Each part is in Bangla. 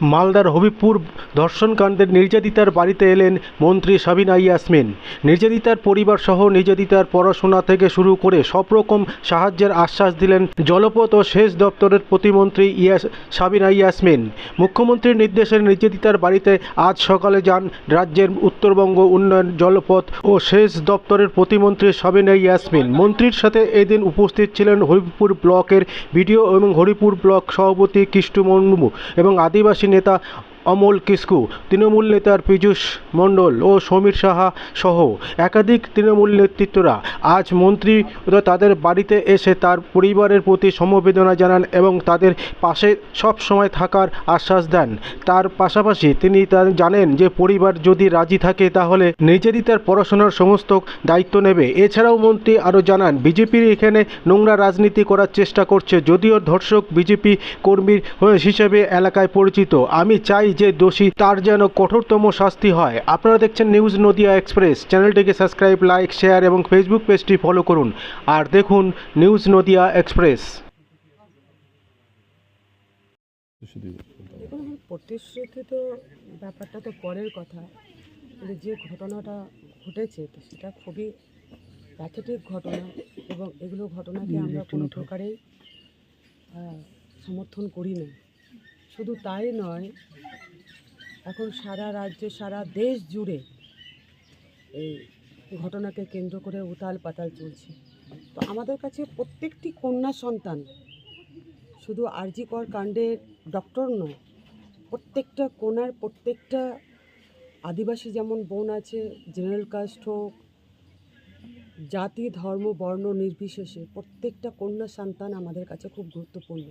মালদার হবিবপুর ধর্ষণকাণ্ডের নির্যাতিতার বাড়িতে এলেন মন্ত্রী সাবিনা ইয়াসমিন। নির্যাতিতার পরিবার সহ নির্যাতিতার পড়াশোনা থেকে শুরু করে সব রকম সাহায্যের আশ্বাস দিলেন জলপথ ও সেচ দপ্তরের প্রতিমন্ত্রী ইয়াস সাবিনা ইয়াসমিন। মুখ্যমন্ত্রীর নির্দেশে নির্যাতিতার বাড়িতে আজ সকালে যান রাজ্যের উত্তরবঙ্গ উন্নয়ন, জলপথ ও সেচ দপ্তরের প্রতিমন্ত্রী সাবিনা ইয়াসমিন। মন্ত্রীর সাথে এদিন উপস্থিত ছিলেন হরিপুর ব্লকের বিডিও এবং হরিপুর ব্লক সভাপতি কৃষ্ণ মুর্মু এবং আদিবাসী नेता অমল কিস্কু তৃণমূল নেতার পীযূষ মণ্ডল ও সমীর সাহা সহ একাধিক তৃণমূল নেতৃত্বরা আজ মন্ত্রী তাদের বাড়িতে এসে তার পরিবারের প্রতি সমবেদনা জানান এবং তাদের পাশে সব সময় থাকার আশ্বাস দেন। তার পাশাপাশি তিনি জানেন যে পরিবার যদি রাজি থাকে তাহলে নিজেরই তার পড়াশোনার সমস্ত দায়িত্ব নেবে। এছাড়াও মন্ত্রী আরও জানান, বিজেপির এখানে নোংরা রাজনীতি করার চেষ্টা করছে, যদিও ধর্ষক বিজেপি কর্মীর হিসেবে এলাকায় পরিচিত। আমি চাই যে দোষী তার যেন কঠোরতম শাস্তি হয়। আপনারা দেখছেন নিউজ নদিয়া এক্সপ্রেস চ্যানেলটিকে সাবস্ক্রাইব লাইক শেয়ার এবং ফেসবুক পেজটি ফলো করুন। আর দেখুন নিউজ নদিয়া এক্সপ্রেস দেখুন প্রতিশ্রুতি তো ব্যাপারটা তো পরের কথা। কিন্তু যে ঘটনাটা ঘটেছে তো সেটা খুবই প্যাথেটিক ঘটনা এবং এগুলো ঘটনাকে আমরা কোনো প্রকারেই সমর্থন করি না। শুধু তাই নয় এখন সারা রাজ্য, সারা দেশ জুড়ে এই ঘটনাকে কেন্দ্র করে উতাল পাতাল চলছে। তো আমাদের কাছে প্রত্যেকটি কন্যা সন্তান শুধু আরজিকর কাণ্ডের ডক্টর নয়, প্রত্যেকটা কোনার প্রত্যেকটা আদিবাসী যেমন বোন আছে, জেনারেল কাস্ট হোক, জাতি, ধর্ম, বর্ণ নির্বিশেষে প্রত্যেকটা কন্যা সন্তান আমাদের কাছে খুব গুরুত্বপূর্ণ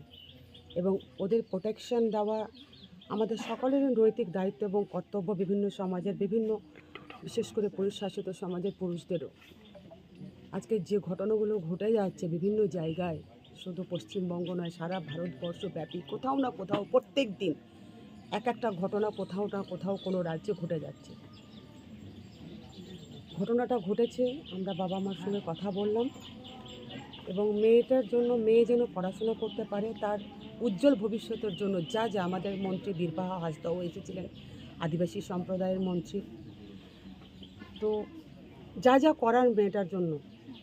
এবং ওদের প্রোটেকশন দেওয়া আমাদের সকলের নৈতিক দায়িত্ব এবং কর্তব্য বিভিন্ন সমাজের বিভিন্ন, বিশেষ করে পুরুষ শাসিত সমাজের পুরুষদেরও। আজকে যে ঘটনাগুলো ঘটে যাচ্ছে বিভিন্ন জায়গায়, শুধু পশ্চিমবঙ্গ নয়, সারা ভারতবর্ষ ব্যাপী, কোথাও না কোথাও প্রত্যেক দিন এক একটা ঘটনা কোথাও না কোথাও কোনো রাজ্যে ঘটে যাচ্ছে। ঘটনাটা ঘটেছে, আমরা বাবা মার সঙ্গে কথা বললাম এবং মেয়েটার জন্য, মেয়ে যেন পড়াশোনা করতে পারে, তার উজ্জ্বল ভবিষ্যতের জন্য যা যা আমাদের মন্ত্রী বীরবাহা হাসদাও এসেছিলেন, আদিবাসী সম্প্রদায়ের মন্ত্রী। তো যা যা করার মেয়েটার জন্য,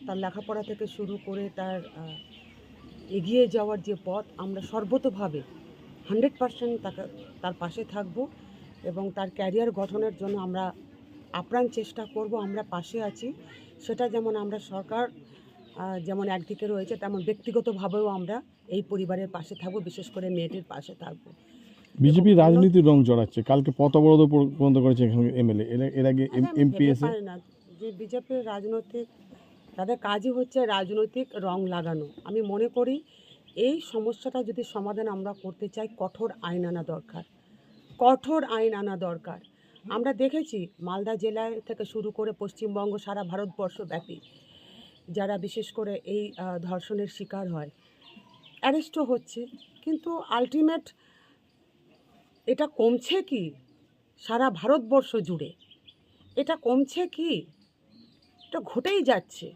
তার লেখাপড়া থেকে শুরু করে তার এগিয়ে যাওয়ার যে পথ, আমরা সর্বতোভাবে হান্ড্রেড পার্সেন্ট তাকে, তার পাশে থাকব এবং তার ক্যারিয়ার গঠনের জন্য আমরা আপ্রাণ চেষ্টা করব, আমরা পাশে আছি। সেটা যেমন আমরা সরকার যেমন একদিকে রয়েছে তেমন ব্যক্তিগতভাবেও আমরা এই পরিবারের পাশে থাকব বিশেষ করে মেয়েটির পাশে থাকব। বিজেপি রাজনীতির রং জড়াচ্ছে। কালকে পথ অবরোধ পর্যন্ত করেছে এখানে এমএলএ। এর আগে আরে আমি এমপি ভেবে এসে পারি না যে বিজেপির রাজনৈতিক তাদের কাজই হচ্ছে রাজনৈতিক রং লাগানো। আমি মনে করি এই সমস্যাটা যদি সমাধান আমরা করতে চাই কঠোর আইন আনা দরকার। কঠোর আইন আনা দরকার। আমরা দেখেছি মালদা জেলায় থেকে শুরু করে পশ্চিমবঙ্গ সারা ভারতবর্ষ ব্যাপী যারা বিশেষ করে এই ধর্ষণের শিকার হয় অ্যারেস্টও হচ্ছে। কিন্তু আলটিমেট এটা কমছে কি? সারা ভারতবর্ষ জুড়ে। এটা কমছে কি? এটা ঘটেই যাচ্ছে।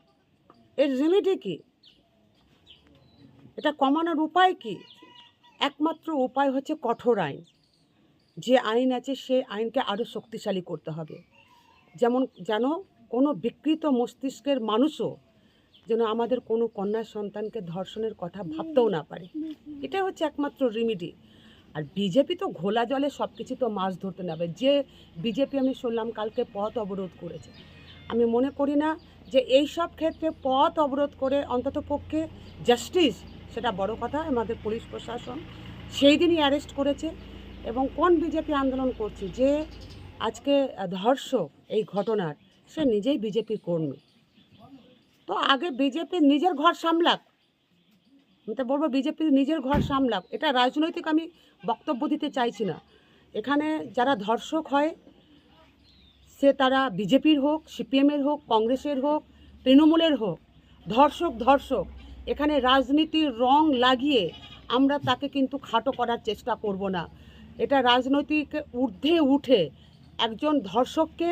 এর রেমেডি কি? এটা কমানোর উপায় কি? একমাত্র উপায় হচ্ছে কঠোর আইন। যে আইন আছে, সে আইনকে আরও শক্তিশালী করতে হবে। যেমন, যেন কোনো বিকৃত মস্তিষ্কের মানুষও যেন আমাদের কোনো কন্যা সন্তানকে ধর্ষণের কথা ভাবতেও না পারে। এটাই হচ্ছে একমাত্র রিমিডি আর বিজেপি তো ঘোলা জলে সব কিছু তো মাছ ধরতে নেবে যে বিজেপি আমি শুনলাম কালকে পথ অবরোধ করেছে। আমি মনে করি না যে এই সব ক্ষেত্রে পথ অবরোধ করে অন্তত পক্ষে জাস্টিস সেটা বড় কথা, আমাদের পুলিশ প্রশাসন সেই দিনই অ্যারেস্ট করেছে। এবং কোন বিজেপি আন্দোলন করছে? যে আজকে ধর্ষক এই ঘটনার, সে নিজেই বিজেপির কর্মী। তো আগে বিজেপির নিজের ঘর সামলাক। আমি তো বলব বিজেপির নিজের ঘর সামলাক। এটা রাজনৈতিক আমি বক্তব্য দিতে চাইছি না। এখানে যারা ধর্ষক হয়, সে তারা বিজেপির হোক, সিপিএমের হোক, কংগ্রেসের হোক, তৃণমূলের হোক, ধর্ষক ধর্ষক, এখানে রাজনীতির রং লাগিয়ে আমরা তাকে কিন্তু খাটো করার চেষ্টা করব না। এটা রাজনৈতিক ঊর্ধ্বে উঠে একজন ধর্ষককে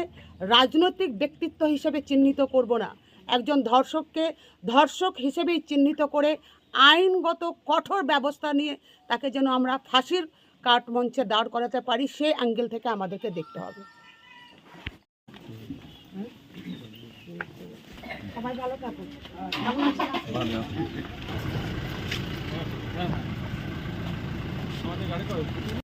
রাজনৈতিক ব্যক্তিত্ব হিসেবে চিহ্নিত করব না। একজন ধর্ষককে ধর্ষক হিসেবেই চিহ্নিত করে আইনগত কঠোর ব্যবস্থা নিয়ে তাকে যেন আমরা ফাঁসির কাঠ মঞ্চে দাঁড় করাতে পারি, সেই অ্যাঙ্গেল থেকে আমাদেরকে দেখতে হবে?